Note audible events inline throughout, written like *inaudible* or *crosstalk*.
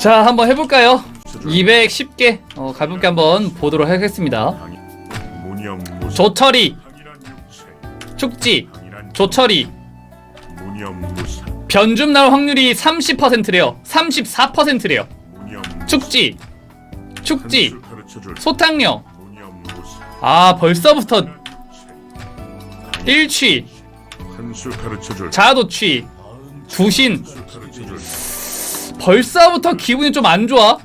자 한번 해볼까요? 210개. 어, 가볍게 한번 보도록 하겠습니다. 조철이 축지 조철이. 변줌 날 확률이 30%래요. 34%래요. 무념 축지 축지. 무사 아 벌써부터 일취. 자도취. 가르쳐줄 벌써부터 기분이 좀 안 좋아.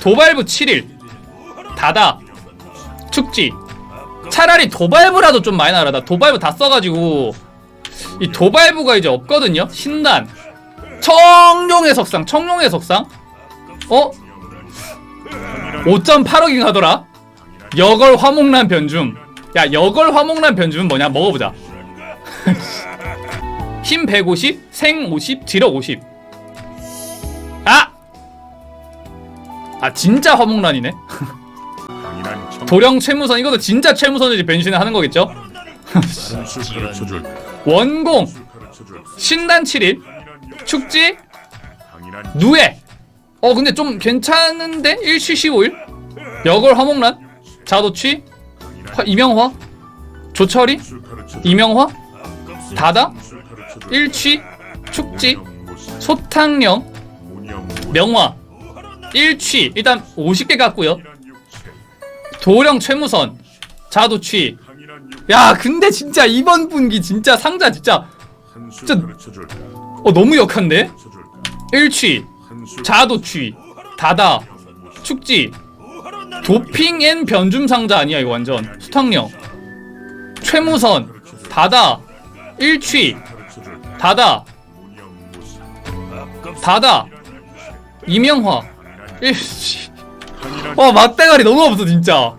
도발부 7일. 다다. 축지. 차라리 도발부라도 좀 많이 나라. 나 도발부 다 써가지고. 이 도발부가 이제 없거든요? 신단. 청룡의 석상 청룡의 석상. 어? 5.8억인 하더라. 여걸 화목난 변줌 야 여걸 화목난 변줌은 뭐냐? 먹어보자. *laughs* 힘 150, 생 50, 지력 50 아 진짜 화목란이네? 도령 최무선 이것도 진짜 최무선이지 변신을 하는 거겠죠? 원공 신단 7일 강인한 육 축지 누에. 어 근데 좀 괜찮은데? 1취 15일? 여걸 화목란 자도취? 화, 이명화? 조철이? 이명화? 다다? 1취? 축지? 소탕령? 명화 1취. 일단 50개 갖고요. 강인한 육체 도령 최무선. 자도취. 강인한 육야 근데 진짜 이번 분기 진짜 상자 진짜 진짜- 어 너무 역한데? 가르쳐줄 일취. 한수 자도 취. 다다. 축지. 도핑 앤 변줌 상자 아니야 이거 완전. 수탕령 최무선. 다다. 일취. 다다. 다다. 이명화 와 맞대가리 너무 없어 진짜.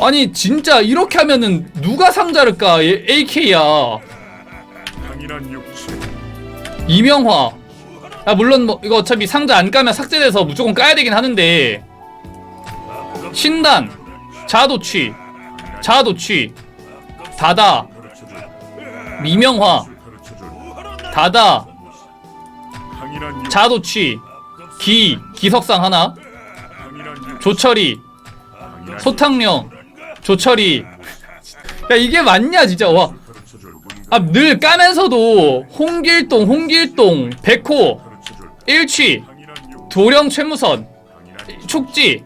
아니 진짜 이렇게 하면은 누가 상자를 까? AK야. 이명화. 아 물론 뭐 이거 어차피 상자 안 까면 삭제돼서 무조건 까야 되긴 하는데. 신단. 자도취. 자도취. 다다. 가르쳐줄 다다 자도취 기 기석상 하나. 조철이. 소탕령. 조철이. 야 이게 맞냐 진짜. 와. 아 늘 까면서도 홍길동 홍길동 백호 일취 도령 최무선 축지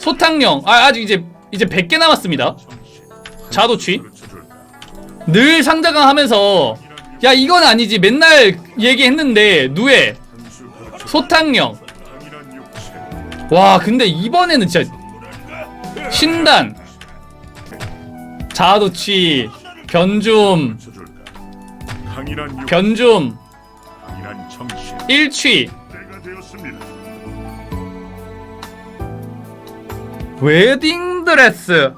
소탕령. 아 아직 이제 이제 100개 남았습니다. 자도취. 늘 상자강 하면서. 야 이건 아니지. 맨날 얘기했는데 누에 소탕령. 와 근데 이번에는 진짜 신단 자도취 변줌 변줌 일취. 때가 되었습니다 웨딩 드레스.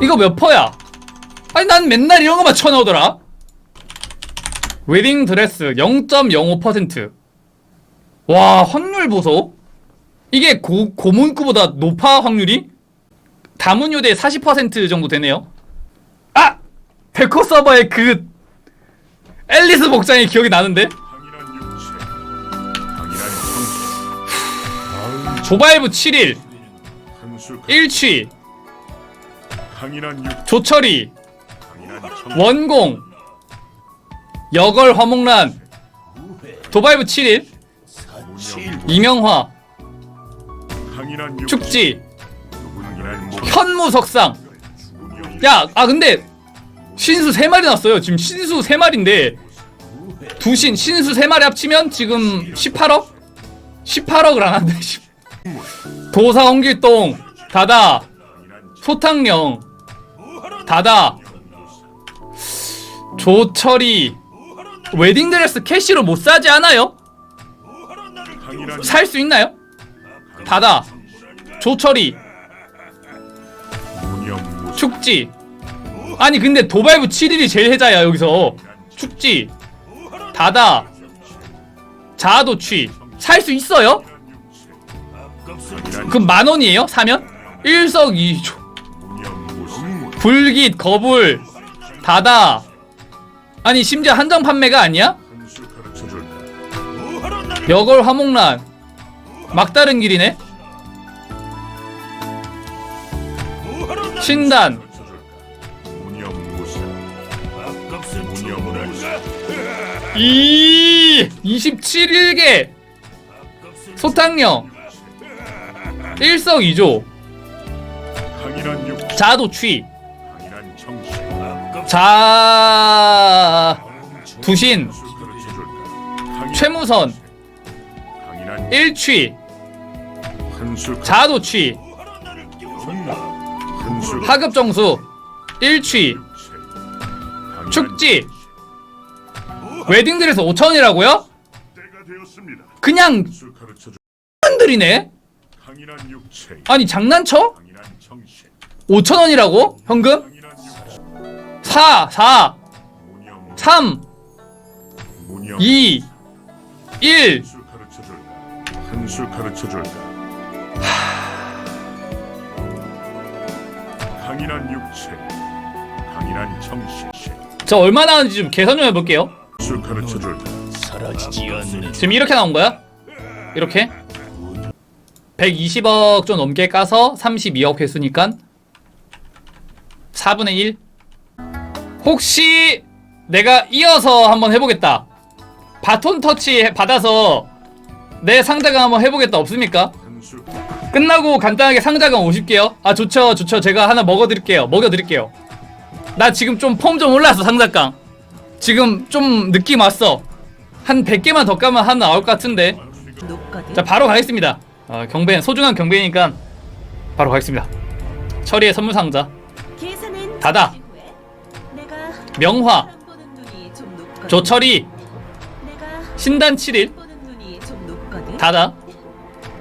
이거 몇 퍼야? 아니 난 맨날 이런 거만 쳐나오더라 웨딩 드레스 0.05%와 확률 보소 이게 고, 고문구보다 높아 확률이? 다문요대 40% 정도 되네요 아! 데코 서버의 그 앨리스 복장이 기억이 나는데? 조발부 7일 한수 1취 강인한 육 조철이 원공 여걸 화목란. 도발부 7일. 무념 이명화. 축지. 현무석상. 야 아 근데 신수 3마리 났어요. 지금 신수 3마리인데 두신 신수 3마리 합치면 지금 18억? 18억을 안 한대 씨. 도사 홍길동. 다다. 소탕령. 다다. 조철이 웨딩드레스 캐시로 못 사지 않아요? 살 수 있나요? 다다 조철이 축지 아니 근데 도발부 7일이 제일 해자야 여기서 축지 다다 자아도취 살 수 있어요? 그럼 만 원이에요? 사면? 일석이조 불깃 거불 다다 아니 심지어 한정 판매가 아니야? 여걸 화목란 막다른 길이네? 신단. 이 27일개 소탕령. 일석이조. 자도취 자 두신 최무선 일취 자도취 하급정수 일취 축지 웨딩드레스 5천이라고요? 때가 되었습니다 그냥 한술 가르쳐줄 들이네 아니 장난쳐? 강인한 정신 5천원이라고? 현금? 강인한 육체 4 4 무념 3 무념 2 1 한술 가르쳐줄까? 한술 가르쳐 줄까? 강인한 육체 강인한 정신 저 얼마 나오는지 좀 계산 좀 해볼게요. 한술 가르쳐 줄까? 사라지지 않는 지금 이렇게 나온 거야? 이렇게? 120억 좀 넘게 까서 32억 회수니까? 4분의 1 혹시 내가 이어서 한번 해보겠다. 바톤 터치 받아서 내 상자강 한번 해보겠다. 없습니까? 끝나고 간단하게 상자강 50개요. 아 좋죠 좋죠. 제가 하나 먹어드릴게요. 먹여드릴게요. 나 지금 좀 폼 좀 올랐어 상자강 지금 좀 느낌 왔어. 한 100개만 더 까면 하나 나올 것 같은데. 자 바로 가겠습니다. 어, 경배 소중한 경배니까 바로 가겠습니다. 처리의 선물 상자. 닫아. 명화 내가 신단 7일 보는 눈이 좀 높거든. 닫아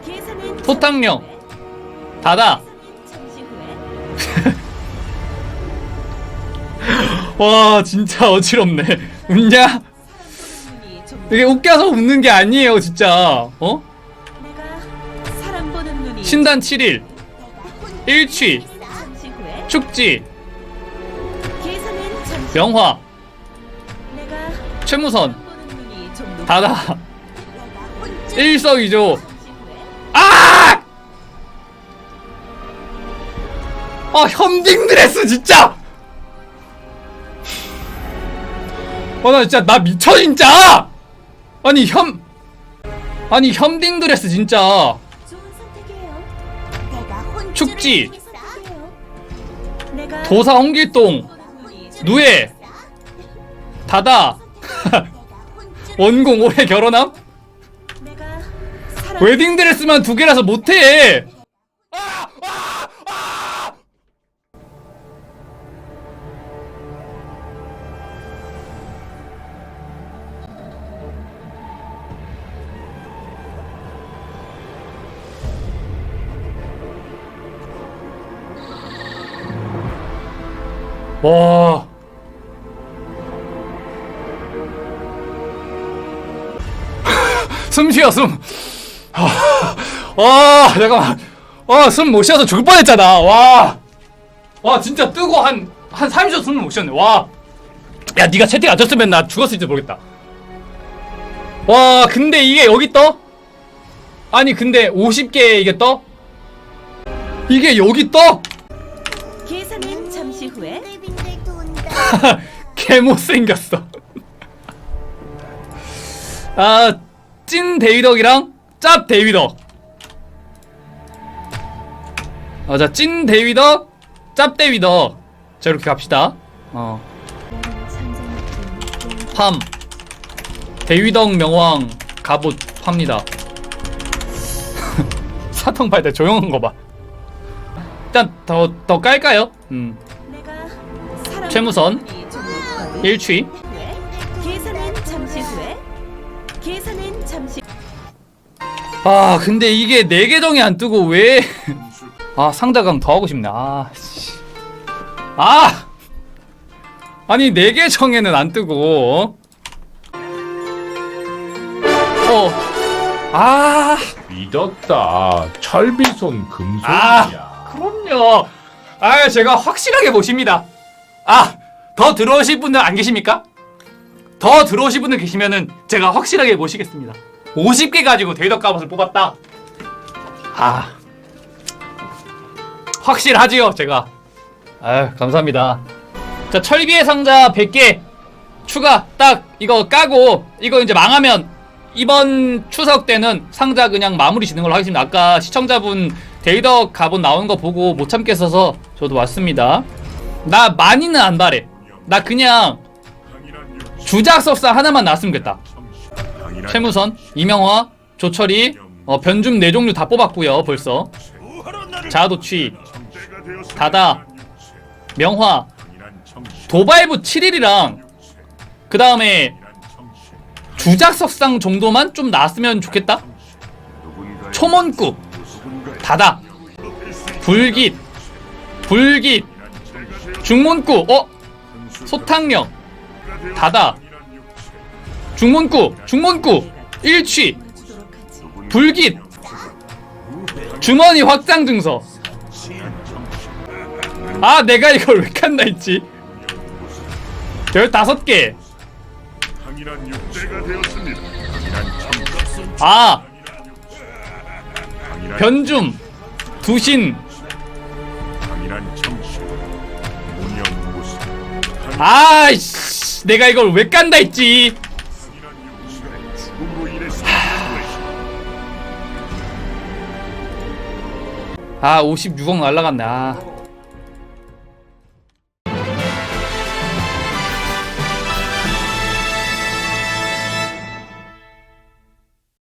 계산은 소탕령. 잠시 후에. 닫아 계산은 잠시 후에. 와 진짜 어지럽네 웃냐? 이게 웃겨서 웃는 게 아니에요 진짜 어? 신단 7일 일취. 축지 명화 최무선. 닫아 일석이조 후에. 아! 아 현딩 드레스 진짜! 아나 진짜 나 미쳐 진짜! 아니 현 아니 현딩 드레스 진짜 축지. 도사 홍길동 누에? 다다. *laughs* 원공 올해 결혼함? 내가 사람 웨딩 드레스만 두 개라서 못해 와. *laughs* 숨 쉬어 숨. 아, 와 잠깐만. 와숨 못 쉬어서 죽을 뻔했잖아. 와. 와 진짜 뜨고 한한 30초 숨을 못 쉬었네. 와. 야 네가 채팅 안 쳤으면 나 죽었을지 모르겠다. 와 근데 이게 여기 떠? 아니 근데 50개 이게 떠? 이게 여기 떠? 계산은 잠시 후에. *laughs* 개 못생겼어. *laughs* 아, 찐 데이덕이랑 짭 데이덕. 아, 자, 찐 데이덕, 짭 데이덕. 자, 이렇게 갑시다. 어. 팜. 데이덕 명왕 갑옷 팝니다. *laughs* 사통 팔때 조용한 거 봐. 일단 더, 더 깔까요? 음. 최무선. 일취. 후에. 계산은 잠시 후에 계산은 잠시 아 근데 이게 내 계정이 안 뜨고 왜? 아 상자강 더 하고 싶네. 아 씨. 아 아니 내 계정에는 안 뜨고. 어. 아 믿었다. 철비손 금손이야. 아, 그럼요. 아 제가 확실하게 보십니다. 아 더 들어오실 분들 안 계십니까? 더 들어오실 분들 계시면은 제가 확실하게 모시겠습니다. 50개 가지고 데이터 갑옷을 뽑았다. 아 확실하지요 제가. 아유 감사합니다. 자 철비의 상자 100개 추가 딱 이거 까고 이거 이제 망하면 이번 추석 때는 상자 그냥 마무리 짓는 걸로 하겠습니다. 아까 시청자분 데이더 갑옷 나오는 거 보고 못 참겠어서 저도 왔습니다. 나 많이는 안 바래. 나 그냥 주작석상 하나만. 정신 강인한 최무선, 이명화, 조철이, 어, 변줌 네 종류 다 뽑았고요 벌써. 자도취. 다다, 명화, 도발부 7일이랑 그 다음에 주작석상 정도만 좀 나왔으면 좋겠다. 누군가의 다다, 불깃, 불깃, 중문구, 어? 소탕령, 다다, 중문구, 중문구, 일취, 불깃, 주머니 확장 증서. 아, 내가 이걸 왜 칸다 했지? 15개. 강인한 육체가 되었습니다. 강인한 정신 아, 변줌, 두신. 아이씨, 내가 이걸 왜 깐다 했지? 아, 56억 날라갔네. 아.